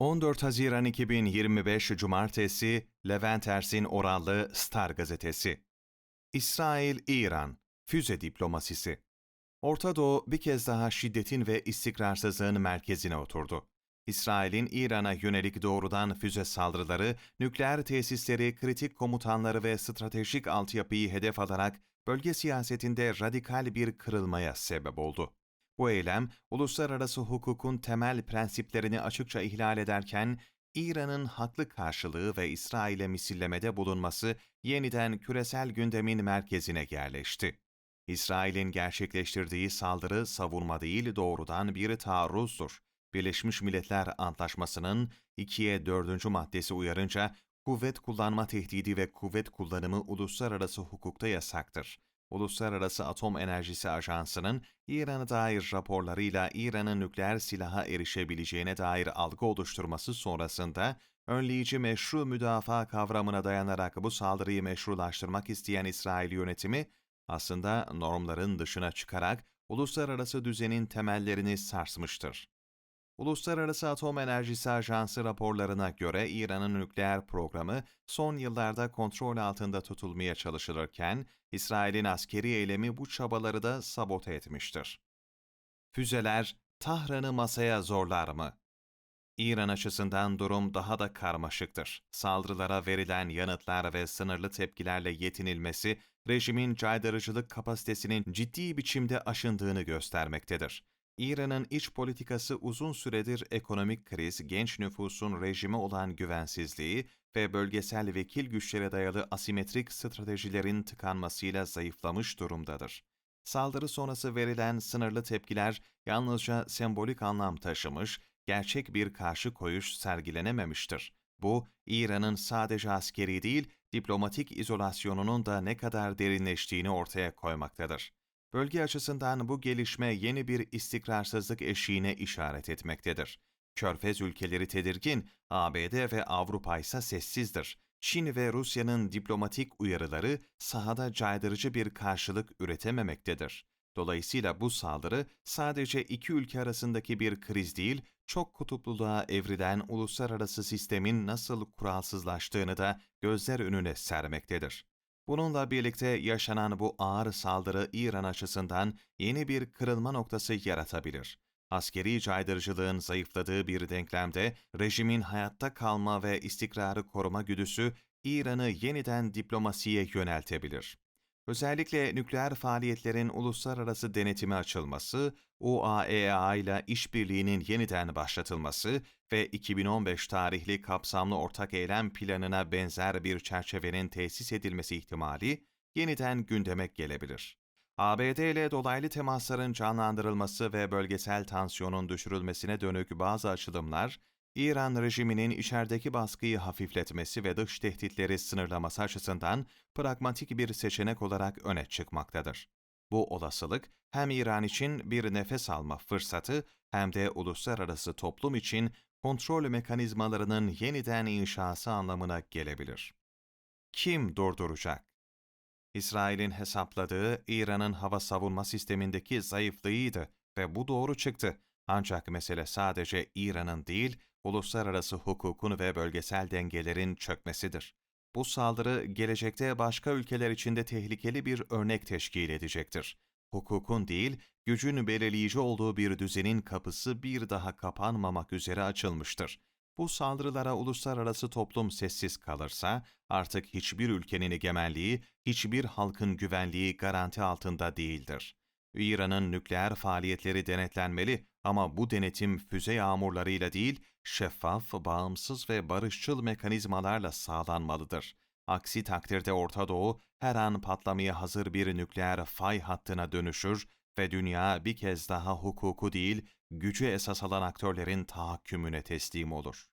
14 Haziran 2025 Cumartesi Levent Ersin Orallı Star Gazetesi İsrail-İran Füze Diplomasisi Orta Doğu bir kez daha şiddetin ve istikrarsızlığın merkezine oturdu. İsrail'in İran'a yönelik doğrudan füze saldırıları, nükleer tesisleri, kritik komutanları ve stratejik altyapıyı hedef alarak bölge siyasetinde radikal bir kırılmaya sebep oldu. Bu eylem, uluslararası hukukun temel prensiplerini açıkça ihlal ederken, İran'ın haklı karşılığı ve İsrail'e misillemede bulunması yeniden küresel gündemin merkezine yerleşti. İsrail'in gerçekleştirdiği saldırı savunma değil doğrudan bir taarruzdur. Birleşmiş Milletler Antlaşması'nın 2'ye 4. maddesi uyarınca kuvvet kullanma tehdidi ve kuvvet kullanımı uluslararası hukukta yasaktır. Uluslararası Atom Enerjisi Ajansı'nın İran'a dair raporlarıyla İran'ın nükleer silaha erişebileceğine dair algı oluşturması sonrasında önleyici meşru müdafaa kavramına dayanarak bu saldırıyı meşrulaştırmak isteyen İsrail yönetimi aslında normların dışına çıkarak uluslararası düzenin temellerini sarsmıştır. Uluslararası Atom Enerjisi Ajansı raporlarına göre İran'ın nükleer programı son yıllarda kontrol altında tutulmaya çalışılırken, İsrail'in askeri eylemi bu çabaları da sabote etmiştir. Füzeler Tahran'ı masaya zorlar mı? İran açısından durum daha da karmaşıktır. Saldırılara verilen yanıtlar ve sınırlı tepkilerle yetinilmesi, rejimin caydırıcılık kapasitesinin ciddi biçimde aşındığını göstermektedir. İran'ın iç politikası uzun süredir ekonomik kriz, genç nüfusun rejime olan güvensizliği ve bölgesel vekil güçlere dayalı asimetrik stratejilerin tıkanmasıyla zayıflamış durumdadır. Saldırı sonrası verilen sınırlı tepkiler yalnızca sembolik anlam taşımış, gerçek bir karşı koyuş sergilenememiştir. Bu, İran'ın sadece askeri değil, diplomatik izolasyonunun da ne kadar derinleştiğini ortaya koymaktadır. Bölge açısından bu gelişme yeni bir istikrarsızlık eşiğine işaret etmektedir. Körfez ülkeleri tedirgin, ABD ve Avrupa ise sessizdir. Çin ve Rusya'nın diplomatik uyarıları sahada caydırıcı bir karşılık üretememektedir. Dolayısıyla bu saldırı sadece iki ülke arasındaki bir kriz değil, çok kutupluluğa evrilen uluslararası sistemin nasıl kuralsızlaştığını da gözler önüne sermektedir. Bununla birlikte yaşanan bu ağır saldırı İran açısından yeni bir kırılma noktası yaratabilir. Askeri caydırıcılığın zayıfladığı bir denklemde rejimin hayatta kalma ve istikrarı koruma güdüsü İran'ı yeniden diplomasiye yöneltebilir. Özellikle nükleer faaliyetlerin uluslararası denetimi açılması, UAEA ile işbirliğinin yeniden başlatılması ve 2015 tarihli kapsamlı ortak eylem planına benzer bir çerçevenin tesis edilmesi ihtimali yeniden gündeme gelebilir. ABD ile dolaylı temasların canlandırılması ve bölgesel tansiyonun düşürülmesine dönük bazı açılımlar, İran rejiminin içerideki baskıyı hafifletmesi ve dış tehditleri sınırlaması açısından pragmatik bir seçenek olarak öne çıkmaktadır. Bu olasılık hem İran için bir nefes alma fırsatı hem de uluslararası toplum için kontrol mekanizmalarının yeniden inşası anlamına gelebilir. Kim durduracak? İsrail'in hesapladığı İran'ın hava savunma sistemindeki zayıflığıydı ve bu doğru çıktı. Ancak mesele sadece İran'ın değil, uluslararası hukukun ve bölgesel dengelerin çökmesidir. Bu saldırı gelecekte başka ülkeler için de tehlikeli bir örnek teşkil edecektir. Hukukun değil, gücün belirleyici olduğu bir düzenin kapısı bir daha kapanmamak üzere açılmıştır. Bu saldırılara uluslararası toplum sessiz kalırsa artık hiçbir ülkenin egemenliği, hiçbir halkın güvenliği garanti altında değildir. İran'ın nükleer faaliyetleri denetlenmeli ama bu denetim füze yağmurlarıyla değil, şeffaf, bağımsız ve barışçıl mekanizmalarla sağlanmalıdır. Aksi takdirde Orta Doğu her an patlamaya hazır bir nükleer fay hattına dönüşür ve dünya bir kez daha hukuku değil, gücü esas alan aktörlerin tahakkümüne teslim olur.